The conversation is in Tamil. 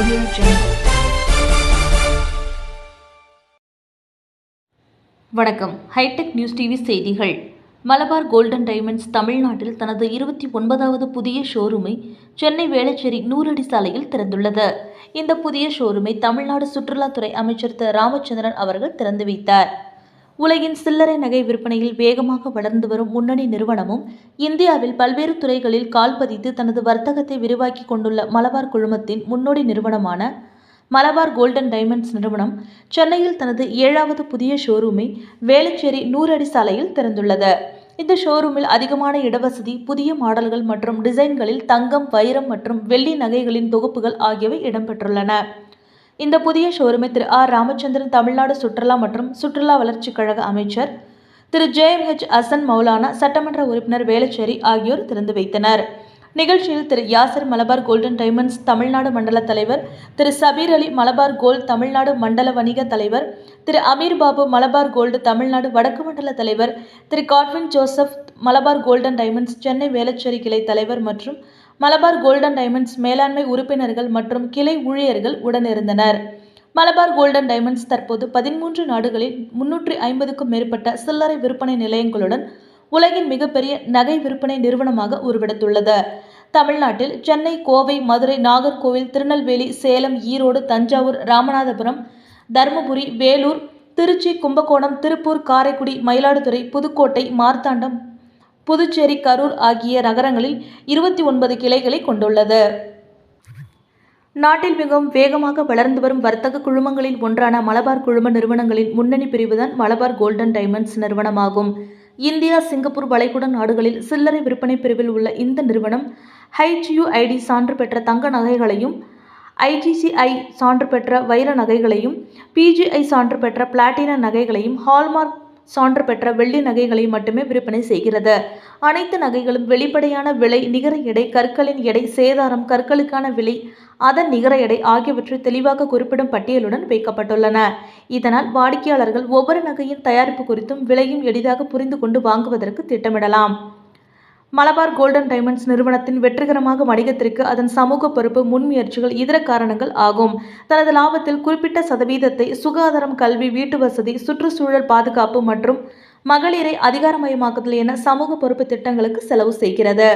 Audio Jungle. வணக்கம். ஹைடெக் நியூஸ் டிவி செய்திகள். மலபார் கோல்டன் டைமண்ட்ஸ் தமிழ்நாட்டில் தனது இருபத்தி ஒன்பதாவது புதிய ஷோரூமை சென்னை வேளச்சேரி நூறடி சாலையில் திறந்துள்ளது. இந்த புதிய ஷோரூமை தமிழ்நாடு சுற்றுலாத்துறை அமைச்சர் திரு ராமச்சந்திரன் அவர்கள் திறந்து வைத்தார். உலகின் சில்லறை நகை விற்பனையில் வேகமாக வளர்ந்து வரும் முன்னணி நிறுவனமும் இந்தியாவில் பல்வேறு துறைகளில் கால் பதித்து தனது வர்த்தகத்தை விரிவாக்கி கொண்டுள்ள மலபார் குழுமத்தின் முன்னோடி நிறுவனமான மலபார் கோல்டன் டைமண்ட்ஸ் நிறுவனம் சென்னையில் தனது ஏழாவது புதிய ஷோரூமை வேளச்சேரி நூறடி சாலையில் திறந்துள்ளது. இந்த ஷோரூமில் அதிகமான இடவசதி புதிய மாடல்கள் மற்றும் டிசைன்களில் தங்கம் வைரம் மற்றும் வெள்ளி நகைகளின் தொகுப்புகள் ஆகியவை இடம்பெற்றுள்ளன. இந்த புதிய ஷோரூமை திரு ஆர் ராமச்சந்திரன் தமிழ்நாடு சுற்றுலா மற்றும் சுற்றுலா வளர்ச்சிக் கழக அமைச்சர் திரு ஜேஎம்ஹெச் அசன் மௌலானா சட்டமன்ற உறுப்பினர் வேளச்சேரி ஆகியோர் திறந்து வைத்தனர். நிகழ்ச்சியில் திரு யாசர் மலபார் கோல்டன் டைமண்ட்ஸ் தமிழ்நாடு மண்டல தலைவர் திரு சபீர் அலி மலபார் கோல்ட் தமிழ்நாடு மண்டல வணிக தலைவர் திரு அமீர் பாபு மலபார் கோல்டு தமிழ்நாடு வடக்கு மண்டல தலைவர் திரு Godwin Joseph Malabar Golden Diamonds Chennai Velachery கிளை தலைவர் மற்றும் மலபார் கோல்டன் டைமண்ட்ஸ் மேலாண்மை உறுப்பினர்கள் மற்றும் கிளை ஊழியர்கள் உடனிருந்தனர். மலபார் கோல்டன் டைமண்ட்ஸ் தற்போது பதிமூன்று நாடுகளில் முன்னூற்றி ஐம்பதுக்கும் மேற்பட்ட சில்லறை விற்பனை நிலையங்களுடன் உலகின் மிகப்பெரிய நகை விற்பனை நிறுவனமாக உருவெடுத்துள்ளது. தமிழ்நாட்டில் சென்னை கோவை மதுரை நாகர்கோவில் திருநெல்வேலி சேலம் ஈரோடு தஞ்சாவூர் ராமநாதபுரம் தருமபுரி வேலூர் திருச்சி கும்பகோணம் திருப்பூர் காரைக்குடி மயிலாடுதுறை புதுக்கோட்டை மார்த்தாண்டம் புதுச்சேரி கரூர் ஆகிய நகரங்களில் இருபத்தி ஒன்பது கிளைகளை கொண்டுள்ளது. நாட்டில் மிகவும் வேகமாக வளர்ந்து வரும் வர்த்தக குழுமங்களில் ஒன்றான மலபார் குழும நிறுவனங்களின் முன்னணி பிரிவுதான் மலபார் கோல்டன் டைமண்ட்ஸ் நிறுவனமாகும். இந்தியா சிங்கப்பூர் வளைகுடா நாடுகளில் சில்லறை விற்பனை பிரிவில் உள்ள இந்த நிறுவனம் ஹைச்யூஐடி சான்று பெற்ற தங்க நகைகளையும் ஐஜிசிஐ சான்று பெற்ற வைர நகைகளையும் பிஜிஐ சான்று பெற்ற பிளாட்டின நகைகளையும் ஹால்மார்க் சான்று பெற்ற வெள்ளி நகைகளை மட்டுமே விற்பனை செய்கிறது. அனைத்து நகைகளும் வெளிப்படையான விலை நிகர எடை கற்களின் எடை சேதாரம் கற்களுக்கான விலை அதன் நிகர எடை ஆகியவற்றை தெளிவாக குறிப்பிடும் பட்டியலுடன் வைக்கப்பட்டுள்ளன. இதனால் வாடிக்கையாளர்கள் ஒவ்வொரு நகையின் தயாரிப்பு குறித்தும் விலையும் எளிதாக புரிந்து கொண்டு வாங்குவதற்கு திட்டமிடலாம். மலபார் கோல்டன் டைமண்ட்ஸ் நிறுவனத்தின் வெற்றிகரமாக வணிகத்திற்கு அதன் சமூக பொறுப்பு முன்முயற்சிகள் இதர காரணங்கள் ஆகும். தனது லாபத்தில் குறிப்பிட்ட சதவீதத்தை சுகாதாரம் கல்வி வீட்டு வசதி சுற்றுச்சூழல் பாதுகாப்பு மற்றும் மகளிரை அதிகாரமயமாக்குதல் என சமூக பொறுப்பு திட்டங்களுக்கு செலவு செய்கிறது.